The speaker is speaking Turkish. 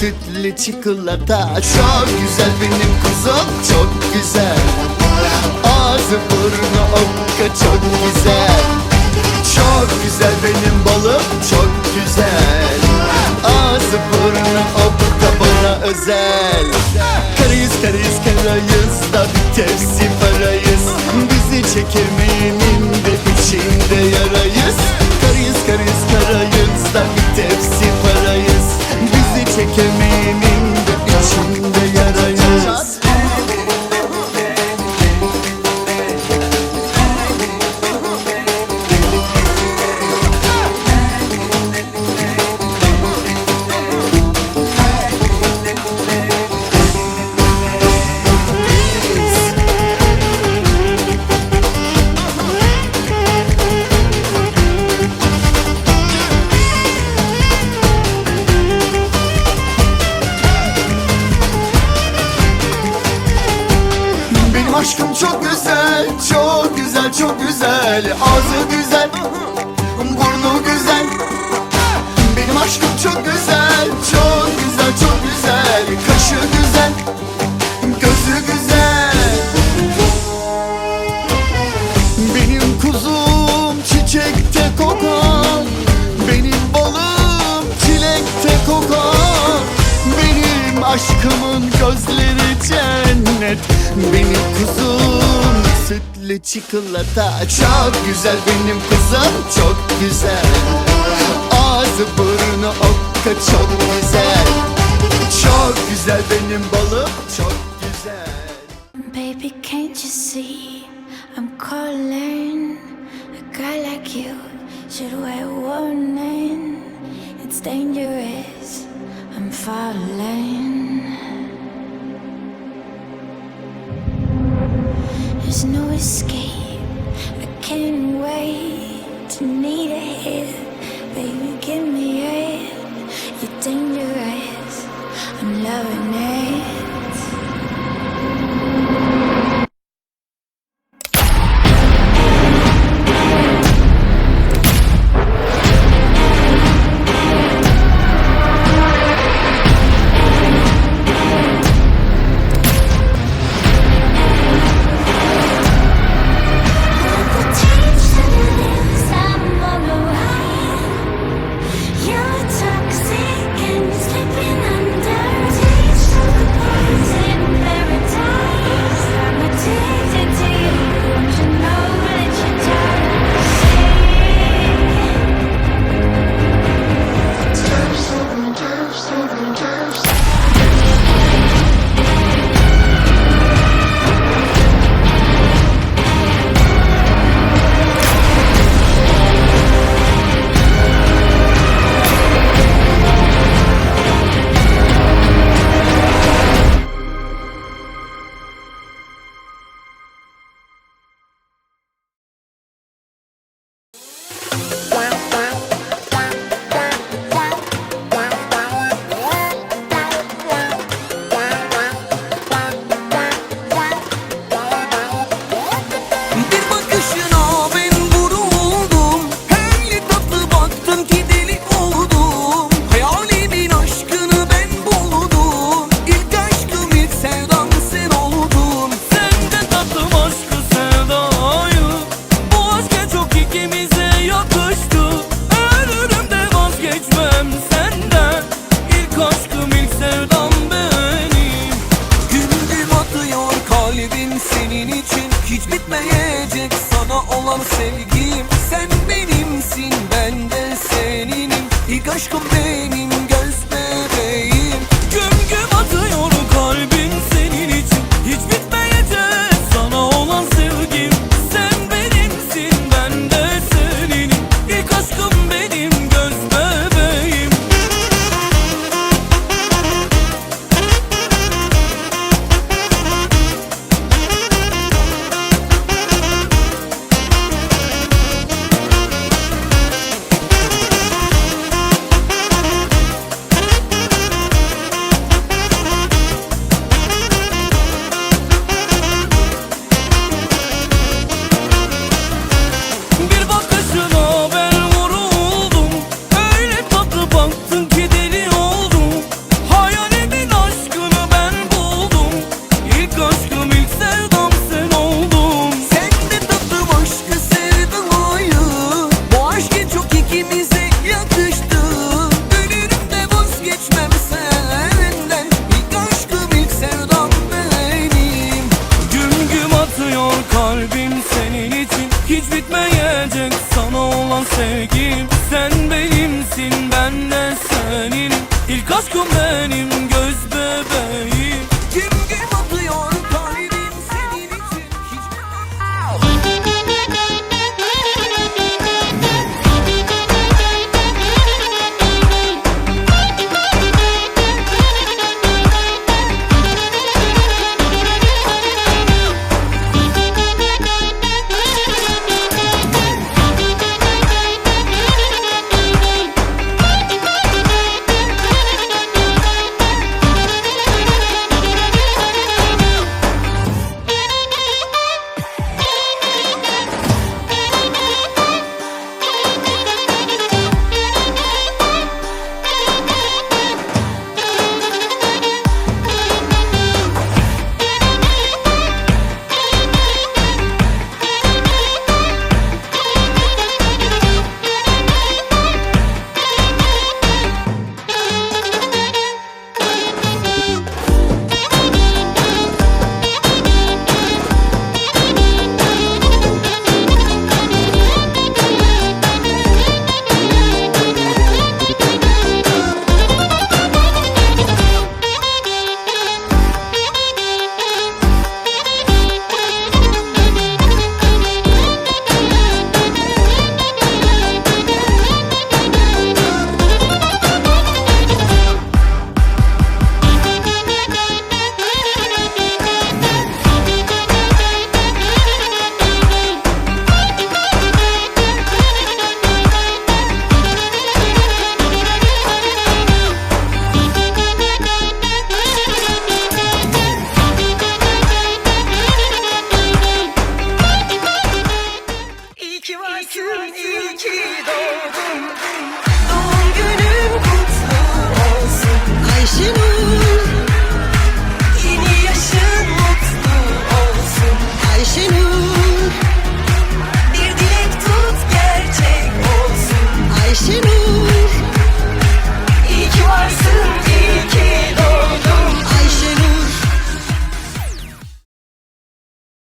sütlü çikolata. Çok güzel benim kuzum çok güzel. Ağzı burnu okka çok güzel. Çok güzel benim balım çok güzel. Ağzı burnu okka bana özel. Karayız karayız karayız da bir tepsi parayız. Bizi çekemeyenin güzel burnu güzel. Benim aşkım çok güzel, çok güzel, çok güzel. Kaşı güzel, gözü güzel. Benim kuzum çiçekte kokar. Benim balım çilekte kokar. Benim aşkımın gözleri cennet. Benim kuzum sütlü çikolata Çok güzel benim kızım çok güzel Ağzı burnu okka çok güzel Çok güzel benim balım çok güzel Baby, can't you see I'm calling? A guy like you should wear warning. It's dangerous. I'm falling. There is no escape. Hiç bitmeyecek. Sana olan sevgim Sen benimsin ben de seninim. İlk aşkım benim.